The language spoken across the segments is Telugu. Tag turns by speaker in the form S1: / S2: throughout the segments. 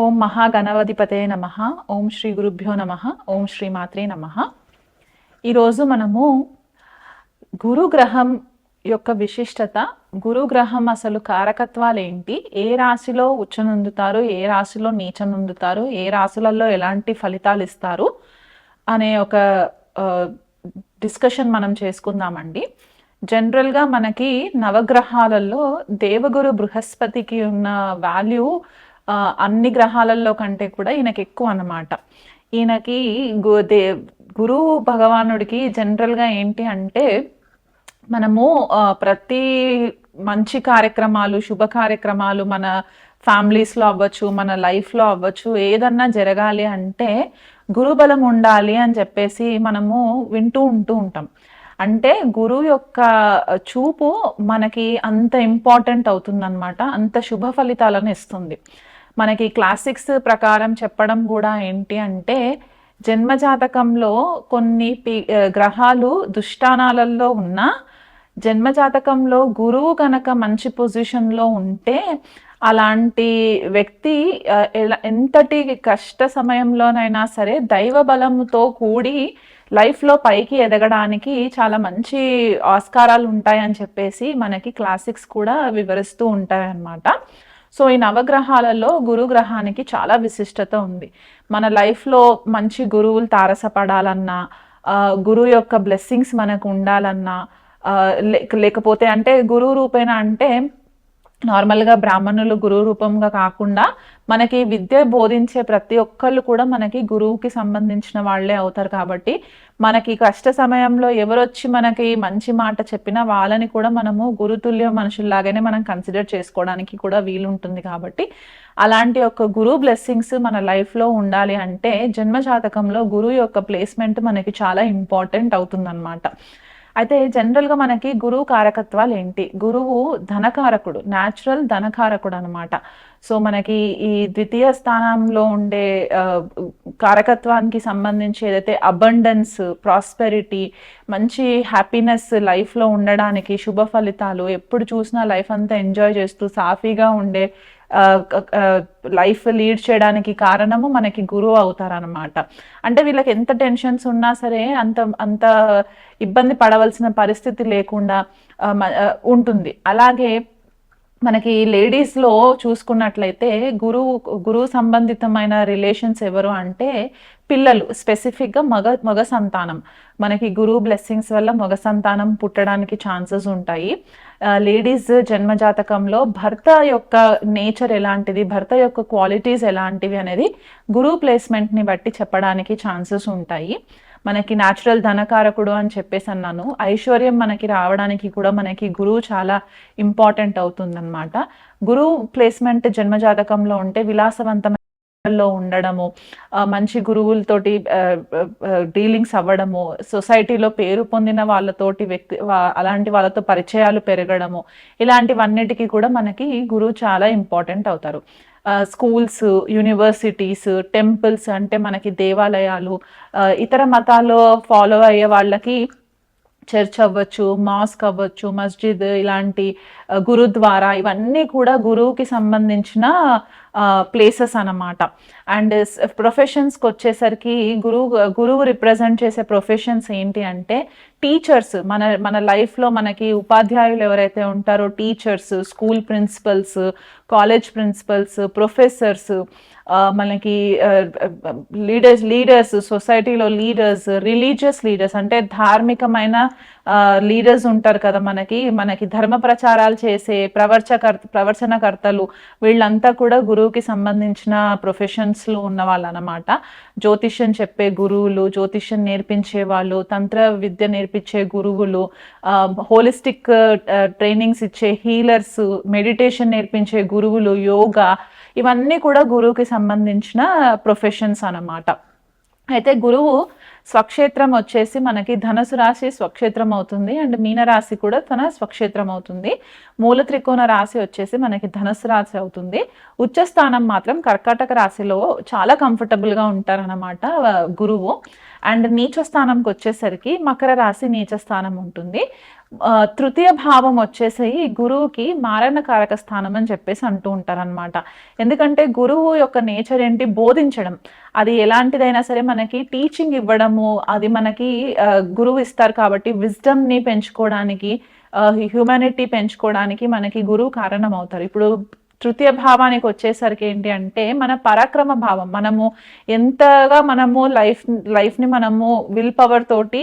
S1: ఓం మహాగణపతిపతే నమ. ఓం శ్రీ గురుభ్యో నమ. ఓం శ్రీ మాత్రే నమ. ఈరోజు మనము గురుగ్రహం యొక్క విశిష్టత గురుగ్రహం అసలు కారకత్వాలు ఏంటి ఏ రాశిలో ఉచ్చనుందుతారు ఏ రాశిలో నీచనుందుతారు ఏ రాశులలో ఎలాంటి ఫలితాలు ఇస్తారు అనే ఒక డిస్కషన్ మనం చేసుకుందామండి. జనరల్గా మనకి నవగ్రహాలలో దేవగురు బృహస్పతికి ఉన్న వాల్యూ అన్ని గ్రహాలలో కంటే కూడా ఈయనకి ఎక్కువ అన్నమాట. ఈయనకి గు దే గురు భగవానుడికి జనరల్గా ఏంటి అంటే మనము ప్రతి మంచి కార్యక్రమాలు శుభ కార్యక్రమాలు మన ఫ్యామిలీస్లో అవ్వచ్చు మన లైఫ్లో అవ్వచ్చు ఏదన్నా జరగాలి అంటే గురుబలం ఉండాలి అని చెప్పేసి మనము వింటూ ఉంటూ ఉంటాం. అంటే గురువు యొక్క చూపు మనకి అంత ఇంపార్టెంట్ అవుతుందన్నమాట అంత శుభ ఫలితాలను ఇస్తుంది. మనకి క్లాసిక్స్ ప్రకారం చెప్పడం కూడా ఏంటి అంటే జన్మజాతకంలో కొన్ని పి- గ్రహాలు దుష్టానాలలో ఉన్నా జన్మజాతకంలో గురువు కనుక మంచి పొజిషన్లో ఉంటే అలాంటి వ్యక్తి ఎలా ఎంతటి కష్ట సమయంలోనైనా సరే దైవ బలంతో కూడి లైఫ్లో పైకి ఎదగడానికి చాలా మంచి ఆస్కారాలు ఉంటాయని చెప్పేసి మనకి క్లాసిక్స్ కూడా వివరిస్తూ ఉంటాయన్నమాట. సో ఈ నవగ్రహాలలో గురు గ్రహానికి చాలా విశిష్టత ఉంది. మన లైఫ్లో మంచి గురువులు తారసపడాలన్నా గురువు యొక్క బ్లెస్సింగ్స్ మనకు ఉండాలన్నా లేకపోతే అంటే గురువు రూపేణ అంటే నార్మల్గా బ్రాహ్మణులు గురువు రూపంగా కాకుండా మనకి విద్య బోధించే ప్రతి ఒక్కళ్ళు కూడా మనకి గురువుకి సంబంధించిన వాళ్ళే అవుతారు కాబట్టి మనకి కష్ట సమయంలో ఎవరొచ్చి మనకి మంచి మాట చెప్పినా వాళ్ళని కూడా మనము గురుతుల్య మనుషుల్లాగానే మనం కన్సిడర్ చేసుకోవడానికి కూడా వీలుంటుంది కాబట్టి అలాంటి ఒక గురువు బ్లెస్సింగ్స్ మన లైఫ్లో ఉండాలి అంటే జన్మ జాతకంలో గురువు యొక్క ప్లేస్మెంట్ మనకి చాలా ఇంపార్టెంట్ అవుతుందన్నమాట. అయితే జనరల్గా మనకి గురువు కారకత్వాలు ఏంటి? గురువు ధనకారకుడు న్యాచురల్ ధనకారకుడు అనమాట సో మనకి ఈ ద్వితీయ స్థానంలో ఉండే కారకత్వానికి సంబంధించి ఏదైతే అబండెన్స్ ప్రాస్పెరిటీ మంచి హ్యాపీనెస్ లైఫ్లో ఉండడానికి శుభ ఫలితాలు ఎప్పుడు చూసినా లైఫ్ అంతా ఎంజాయ్ చేస్తూ సాఫీగా ఉండే లైఫ్ లీడ్ చేయడానికి కారణము మనకి గురువు అవుతారనమాట అంటే వీళ్ళకి ఎంత టెన్షన్స్ ఉన్నా సరే అంత అంత ఇబ్బంది పడవలసిన పరిస్థితి లేకుండా ఉంటుంది. అలాగే మనకి లేడీస్లో చూసుకున్నట్లయితే గురువు గురువు సంబంధితమైన రిలేషన్స్ ఎవరు అంటే పిల్లలు స్పెసిఫిక్గా మగ మగ సంతానం. మనకి గురువు బ్లెస్సింగ్స్ వల్ల మగ సంతానం పుట్టడానికి ఛాన్సెస్ ఉంటాయి. లేడీస్ జన్మజాతకంలో భర్త యొక్క నేచర్ ఎలాంటిది భర్త యొక్క క్వాలిటీస్ ఎలాంటివి అనేది గురువు ప్లేస్మెంట్ని బట్టి చెప్పడానికి ఛాన్సెస్ ఉంటాయి. మనకి న్యాచురల్ ధనకారకుడు అని చెప్పేసి అన్నాను. ఐశ్వర్యం మనకి రావడానికి కూడా మనకి గురువు చాలా ఇంపార్టెంట్ అవుతుందన్నమాట. గురువు ప్లేస్మెంట్ జన్మజాతకంలో ఉంటే విలాసవంతమైన లో ఉండడము మంచి గురువులతోటి డీలింగ్స్ అవ్వడము సొసైటీలో పేరు పొందిన వాళ్ళతోటి వ్యక్తి అలాంటి వాళ్ళతో పరిచయాలు పెరగడము ఇలాంటివన్నిటికీ కూడా మనకి గురువు చాలా ఇంపార్టెంట్ అవుతారు. స్కూల్స్ యూనివర్సిటీస్ టెంపుల్స్ అంటే మనకి దేవాలయాలు ఆ, ఇతర మతాల్లో ఫాలో అయ్యే వాళ్ళకి చర్చ్ అవ్వచ్చు మాస్క్ అవ్వచ్చు మస్జిద్ ఇలాంటి గురుద్వారా ఇవన్నీ కూడా గురువుకి సంబంధించిన ప్లేసెస్ అన్నమాట. అండ్ ప్రొఫెషన్స్కి వచ్చేసరికి గురువు గురువు రిప్రజెంట్ చేసే ప్రొఫెషన్స్ ఏంటి అంటే టీచర్స్ మన మన లైఫ్లో మనకి ఉపాధ్యాయులు ఎవరైతే ఉంటారో teachers school principals college principals professors మనకి లీడర్స్ లీడర్స్ సొసైటీలో లీడర్స్ రిలీజియస్ లీడర్స్ అంటే ధార్మికమైన లీడర్స్ ఉంటారు కదా మనకి మనకి ధర్మ ప్రచారాలు చేసే ప్రవర్చకర్త ప్రవచనకర్తలు వీళ్ళంతా కూడా గురువుకి సంబంధించిన ప్రొఫెషన్స్లో ఉన్న వాళ్ళు అనమాట జ్యోతిష్యం చెప్పే గురువులు జ్యోతిష్యం నేర్పించే వాళ్ళు తంత్ర విద్య నేర్పించే గురువులు హోలిస్టిక్ ట్రైనింగ్స్ ఇచ్చే హీలర్స్ మెడిటేషన్ నేర్పించే గురువులు యోగా ఇవన్నీ కూడా గురువుకి సంబంధించిన ప్రొఫెషన్స్ అనమాట అయితే గురువు స్వక్షేత్రం వచ్చేసి మనకి ధనుసు రాశి స్వక్షేత్రం అవుతుంది అండ్ మీనరాశి కూడా తన స్వక్షేత్రం అవుతుంది. మూల త్రికోణ రాశి వచ్చేసి మనకి ధనుసు రాశి అవుతుంది. ఉచ్చ స్థానం మాత్రం కర్కాటక రాశిలో చాలా కంఫర్టబుల్గా ఉంటారనమాట గురువు. అండ్ నీచ స్థానంకి వచ్చేసరికి మకర రాశి నీచ స్థానం ఉంటుంది. తృతీయ భావం వచ్చేసి గురువుకి మారణకారక స్థానం అని చెప్పేసి అంటూ ఉంటారనమాట ఎందుకంటే గురువు యొక్క నేచర్ ఏంటి? బోధించడం. అది ఎలాంటిదైనా సరే మనకి టీచింగ్ ఇవ్వడము అది మనకి గురువు ఇస్తారు కాబట్టి విజ్డమ్ని పెంచుకోవడానికి హ్యూమానిటీ పెంచుకోవడానికి మనకి గురువు కారణం అవుతారు ఇప్పుడు తృతీయ భావానికి వచ్చేసరికి ఏంటి అంటే మన పరాక్రమ భావం. మనము ఎంతగా మనము లైఫ్ లైఫ్ని మనము విల్ పవర్ తోటి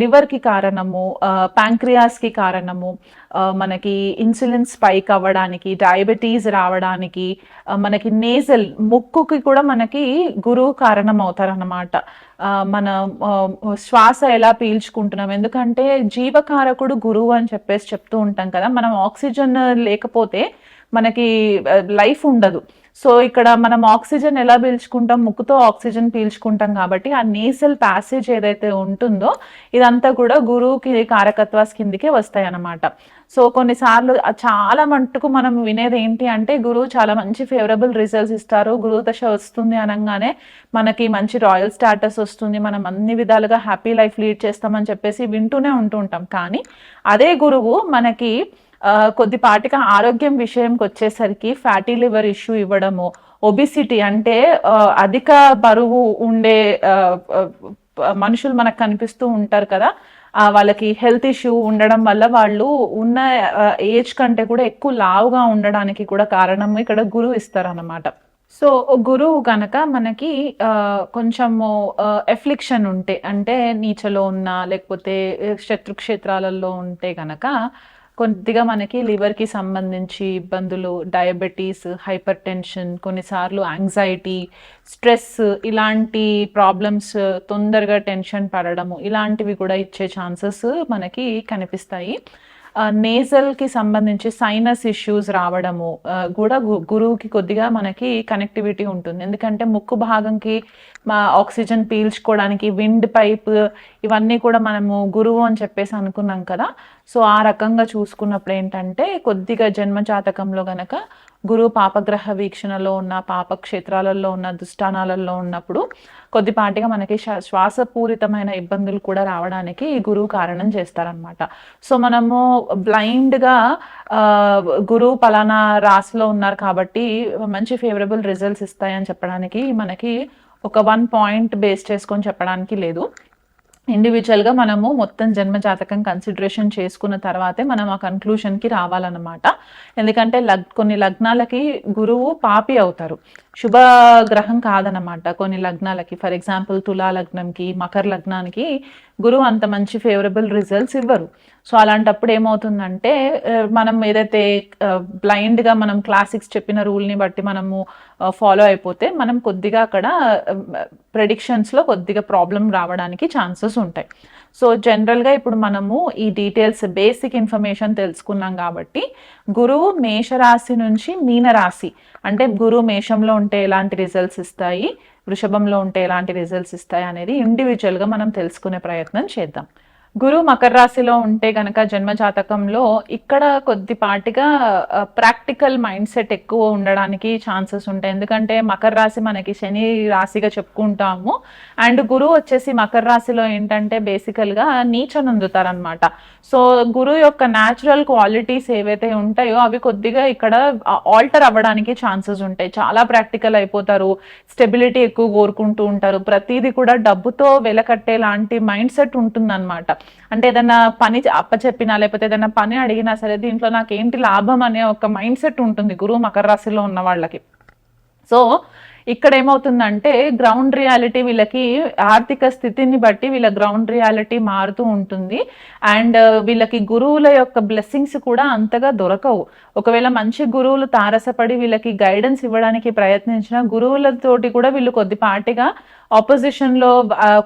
S1: లివర్కి కారణము ప్యాంక్రియాస్కి కారణము మనకి ఇన్సులిన్ స్పైక్ అవ్వడానికి డయాబెటీస్ రావడానికి మనకి నేజల్ ముక్కుకి కూడా మనకి గురువు కారణం అవుతారన్నమాట మన శ్వాస ఎలా పీల్చుకుంటున్నాం? ఎందుకంటే జీవకారకుడు గురువు అని చెప్పేసి చెప్తూ ఉంటాం కదా మనం ఆక్సిజన్ లేకపోతే మనకి లైఫ్ ఉండదు. సో ఇక్కడ మనం ఆక్సిజన్ ఎలా పీల్చుకుంటాం? ముక్కుతో ఆక్సిజన్ పీల్చుకుంటాం కాబట్టి ఆ నేసల్ ప్యాసేజ్ ఏదైతే ఉంటుందో ఇదంతా కూడా గురువుకి కారకత్వాస్ కిందికే వస్తాయి అన్నమాట సో కొన్నిసార్లు చాలా మట్టుకు మనం వినేది ఏంటి అంటే గురువు చాలా మంచి ఫేవరబుల్ రిజల్ట్స్ ఇస్తారు. గురువు దశ వస్తుంది అనగానే మనకి మంచి రాయల్ స్టాటస్ వస్తుంది. మనం అన్ని విధాలుగా హ్యాపీ లైఫ్ లీడ్ చేస్తామని చెప్పేసి వింటూనే ఉంటూ ఉంటాం. కానీ అదే గురువు మనకి కొద్దిపాటిగా ఆరోగ్యం విషయంకి వచ్చేసరికి ఫ్యాటీ లివర్ ఇష్యూ ఇవ్వడము ఒబిసిటీ అంటే అధిక బరువు ఉండే మనుషులు మనకు కనిపిస్తూ ఉంటారు కదా వాళ్ళకి హెల్త్ ఇష్యూ ఉండడం వల్ల వాళ్ళు ఉన్న ఏజ్ కంటే కూడా ఎక్కువ లావుగా ఉండడానికి కూడా కారణం ఇక్కడ గురువు ఇస్తారన్నమాట. సో గురువు గనక మనకి కొంచెము ఎఫ్లిక్షన్ ఉంటే అంటే నీచలో ఉన్న లేకపోతే శత్రుక్షేత్రాలలో ఉంటే కనుక కొద్దిగా మనకి లివర్కి సంబంధించి ఇబ్బందులు డయాబెటీస్ హైపర్ టెన్షన్ కొన్నిసార్లు యాంగ్జైటీ స్ట్రెస్ ఇలాంటి ప్రాబ్లమ్స్ తొందరగా టెన్షన్ పడడము ఇలాంటివి కూడా ఇచ్చే ఛాన్సెస్ మనకి కనిపిస్తాయి. నేజల్కి సంబంధించి సైనస్ ఇష్యూస్ రావడము కూడా గు- గురువుకి కొద్దిగా మనకి కనెక్టివిటీ ఉంటుంది. ఎందుకంటే ముక్కు భాగంకి మా ఆక్సిజన్ పీల్చుకోవడానికి విండ్ పైప్ ఇవన్నీ కూడా మనము గురువు అని చెప్పేసి అనుకున్నాం కదా సో ఆ రకంగా చూసుకున్నప్పుడు ఏంటంటే కొద్దిగా జన్మ జాతకంలో గనక గురువు పాపగ్రహ వీక్షణలో ఉన్న పాప క్షేత్రాలలో ఉన్న దుష్టానాలలో ఉన్నప్పుడు కొద్దిపాటిగా మనకి శ్వా- శ్వాసపూరితమైన ఇబ్బందులు కూడా రావడానికి ఈ గురువు కారణం చేస్తారనమాట సో మనము బ్లైండ్గా గురువు పలానా రాశిలో ఉన్నారు కాబట్టి మంచి ఫేవరబుల్ రిజల్ట్స్ ఇస్తాయని చెప్పడానికి మనకి ఒక వన్ పాయింట్ బేస్ చేసుకొని చెప్పడానికి లేదు. ఇండివిజువల్గా మనము మొత్తం జన్మ జాతకం కన్సిడరేషన్ చేసుకున్న తర్వాతే మనం ఆ కన్క్లూషన్కి రావాలన్నమాట. ఎందుకంటే లగ్ కొన్ని లగ్నాలకి గురువు పాపి అవుతారు. శుభ గ్రహం కాదనమాట కొన్ని లగ్నాలకి ఫర్ ఎగ్జాంపుల్ తులా లగ్నంకి మకర లగ్నానికి గురువు అంత మంచి ఫేవరబుల్ రిజల్ట్స్ ఇవ్వరు. సో అలాంటప్పుడు ఏమవుతుందంటే మనం ఏదైతే బ్లైండ్గా మనం క్లాసిక్స్ చెప్పిన రూల్ని బట్టి మనము ఫాలో అయిపోతే మనం కొద్దిగా అక్కడ ప్రెడిక్షన్స్లో కొద్దిగా ప్రాబ్లం రావడానికి ఛాన్సెస్ ఉంటాయి. సో జనరల్గా ఇప్పుడు మనము ఈ డీటెయిల్స్ బేసిక్ ఇన్ఫర్మేషన్ తెలుసుకున్నాం కాబట్టి గురువు మేషరాశి నుంచి మీనరాశి అంటే గురువు మేషంలో ఉంటే ఎలాంటి రిజల్ట్స్ ఇస్తాయి వృషభంలో ఉంటే ఎలాంటి రిజల్ట్స్ ఇస్తాయి అనేది ఇండివిజువల్గా మనం తెలుసుకునే ప్రయత్నం చేద్దాం గురు మకర రాశిలో ఉంటే గనక జన్మ జాతకంలో ఇక్కడ కొద్దిపాటిగా ప్రాక్టికల్ మైండ్ సెట్ ఎక్కువ ఉండడానికి ఛాన్సెస్ ఉంటాయి. ఎందుకంటే మకర రాశి మనకి శని రాశిగా చెప్పుకుంటాము. అండ్ గురువు వచ్చేసి మకర రాశిలో ఏంటంటే బేసికల్గా నీచనందుతారనమాట సో గురువు యొక్క న్యాచురల్ క్వాలిటీస్ ఏవైతే ఉంటాయో అవి కొద్దిగా ఇక్కడ ఆల్టర్ అవ్వడానికి ఛాన్సెస్ ఉంటాయి. చాలా ప్రాక్టికల్ అయిపోతారు. స్టెబిలిటీ ఎక్కువ కోరుకుంటూ ఉంటారు. ప్రతిదీ కూడా డబ్బుతో వెలకట్టే లాంటి మైండ్ సెట్ ఉంటుందన్నమాట. అంటే ఏదైనా పని అప్పచెప్పినా లేకపోతే ఏదైనా పని అడిగినా సరే దీంట్లో నాకు ఏంటి లాభం అనే ఒక మైండ్ సెట్ ఉంటుంది గురువు మకర రాశిలో ఉన్న వాళ్ళకి. సో ఇక్కడ ఏమవుతుందంటే గ్రౌండ్ రియాలిటీ వీళ్ళకి ఆర్థిక స్థితిని బట్టి వీళ్ళ గ్రౌండ్ రియాలిటీ మారుతూ ఉంటుంది. అండ్ వీళ్ళకి గురువుల యొక్క బ్లెస్సింగ్స్ కూడా అంతగా దొరకవు. ఒకవేళ మంచి గురువులు తారసపడి వీళ్ళకి గైడెన్స్ ఇవ్వడానికి ప్రయత్నించిన గురువులతోటి కూడా వీళ్ళు కొద్దిపాటిగా ఆపోజిషన్లో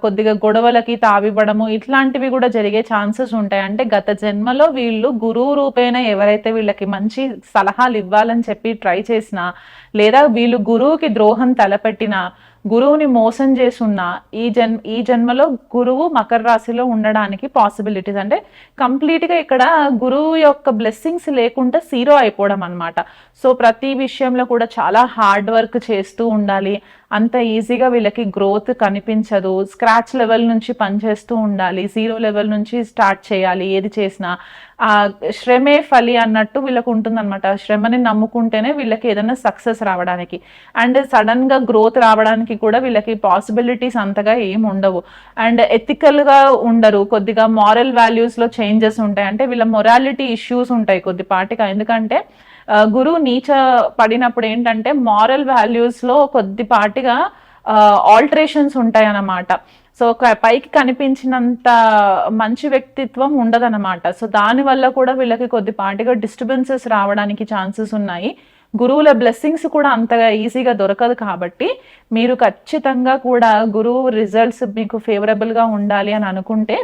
S1: కొద్దిగా గొడవలకి తావివ్వడము ఇట్లాంటివి కూడా జరిగే ఛాన్సెస్ ఉంటాయి. అంటే గత జన్మలో వీళ్ళు గురువు రూపేణ ఎవరైతే వీళ్ళకి మంచి సలహాలు ఇవ్వాలని చెప్పి ట్రై చేసినా లేదా వీళ్ళు గురువుకి ద్రోహం తలపెట్టినా గురువుని మోసం చేసున్న ఈ జన్ ఈ జన్మలో గురువు మకర రాశిలో ఉండడానికి పాసిబిలిటీస్ అంటే కంప్లీట్గా ఇక్కడ గురువు యొక్క బ్లెస్సింగ్స్ లేకుండా జీరో అయిపోవడం అనమాట సో ప్రతి విషయంలో కూడా చాలా హార్డ్ వర్క్ చేస్తూ ఉండాలి. అంత ఈజీగా వీళ్ళకి గ్రోత్ కనిపించదు. స్క్రాచ్ లెవెల్ నుంచి పనిచేస్తూ ఉండాలి. జీరో లెవెల్ నుంచి స్టార్ట్ చేయాలి. ఏది చేసినా. ఆ శ్రమే ఫలి అన్నట్టు వీళ్ళకు ఉంటుందన్నమాట. శ్రమని నమ్ముకుంటేనే వీళ్ళకి ఏదైనా సక్సెస్ రావడానికి. అండ్ సడన్గా గ్రోత్ రావడానికి కూడా వీళ్ళకి పాసిబిలిటీస్ అంతగా ఏం ఉండవు. అండ్ ఎథికల్గా ఉండరు. కొద్దిగా మారల్ వాల్యూస్లో చేంజెస్ ఉంటాయి. అంటే వీళ్ళ మొరాలిటీ ఇష్యూస్ ఉంటాయి కొద్దిపాటిగా. ఎందుకంటే గురువు నీచ పడినప్పుడు ఏంటంటే మారల్ వాల్యూస్లో కొద్దిపాటిగా ఆల్టరేషన్స్ ఉంటాయి అన్నమాట సో ఒక పైకి కనిపించినంత మంచి వ్యక్తిత్వం ఉండదన్నమాట. సో దాని వల్ల కూడా వీళ్ళకి కొద్దిపాటిగా డిస్టర్బెన్సెస్ రావడానికి ఛాన్సెస్ ఉన్నాయి. గురువుల బ్లెస్సింగ్స్ కూడా అంతగా ఈజీగా దొరకదు కాబట్టి మీరు ఖచ్చితంగా కూడా గురువు రిజల్ట్స్ మీకు ఫేవరబుల్గా ఉండాలి అని అనుకుంటే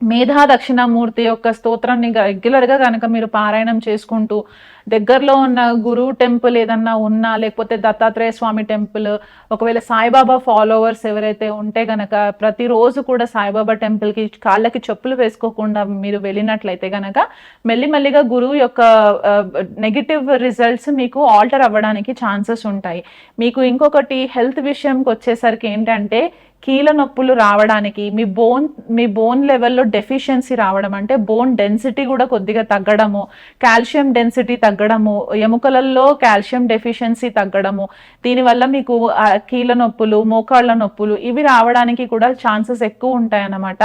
S1: మేధా దక్షిణామూర్తి యొక్క స్తోత్రాన్ని రెగ్యులర్గా కనుక మీరు పారాయణం చేసుకుంటూ దగ్గరలో ఉన్న గురువు టెంపుల్ ఏదన్నా ఉన్నా లేకపోతే దత్తాత్రేయ స్వామి టెంపుల్ ఒకవేళ సాయిబాబా ఫాలోవర్స్ ఎవరైతే ఉంటే గనక ప్రతిరోజు కూడా సాయిబాబా టెంపుల్కి కాళ్ళకి చెప్పులు వేసుకోకుండా మీరు వెళ్ళినట్లయితే గనక మెల్లిమెల్లిగా గురువు యొక్క నెగిటివ్ రిజల్ట్స్ మీకు ఆల్టర్ అవ్వడానికి ఛాన్సెస్ ఉంటాయి. మీకు ఇంకొకటి హెల్త్ విషయంకి వచ్చేసరికి ఏంటంటే కీళ్ళ నొప్పులు రావడానికి మీ బోన్ మీ బోన్ లెవెల్లో డెఫిషియన్సీ రావడం అంటే బోన్ డెన్సిటీ కూడా కొద్దిగా తగ్గడము కాల్షియం డెన్సిటీ తగ్గడము ఎముకలలో కాల్షియం డెఫిషియన్సీ తగ్గడము దీనివల్ల మీకు కీళ్ళ నొప్పులు మోకాళ్ళ నొప్పులు ఇవి రావడానికి కూడా ఛాన్సెస్ ఎక్కువ ఉంటాయి అన్నమాట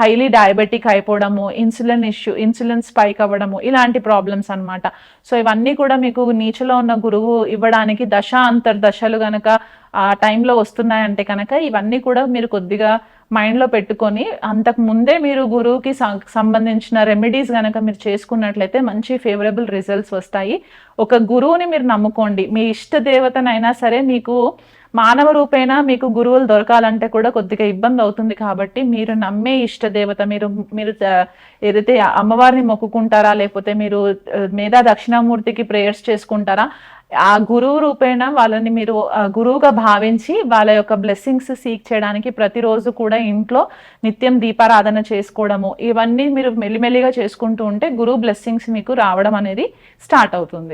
S1: హైలీ డయాబెటిక్ అయిపోవడము ఇన్సులిన్ ఇష్యూ ఇన్సులిన్ స్పైక్ అవ్వడము ఇలాంటి ప్రాబ్లమ్స్ అనమాట సో ఇవన్నీ కూడా మీకు నీచలో ఉన్న గురువు ఇవ్వడానికి దశ అంతర్దశలు గనక ఆ టైంలో వస్తున్నాయంటే కనుక ఇవన్నీ కూడా మీరు కొద్దిగా మైండ్లో పెట్టుకొని అంతకు ముందే మీరు గురువుకి సంబంధించిన రెమెడీస్ కనుక మీరు చేసుకున్నట్లయితే మంచి ఫేవరబుల్ రిజల్ట్స్ వస్తాయి. ఒక గురువుని మీరు నమ్ముకోండి. మీ ఇష్ట దేవతనైనా సరే మీకు మానవ రూపేణ మీకు గురువులు దొరకాలంటే కూడా కొద్దిగా ఇబ్బంది అవుతుంది కాబట్టి మీరు నమ్మే ఇష్ట దేవత మీరు మీరు ఏదైతే అమ్మవారిని మొక్కుకుంటారా లేకపోతే మీరు మేధా దక్షిణామూర్తికి ప్రేయర్స్ చేసుకుంటారా ఆ గురువు రూపేణ వాళ్ళని మీరు గురువుగా భావించి వాళ్ళ యొక్క బ్లెస్సింగ్స్ సీక్ చేయడానికి ప్రతిరోజు కూడా ఇంట్లో నిత్యం దీపారాధన చేసుకోవడము ఇవన్నీ మీరు మెల్లిమెల్లిగా చేసుకుంటూ ఉంటే గురువు బ్లెస్సింగ్స్ మీకు రావడం అనేది స్టార్ట్ అవుతుంది.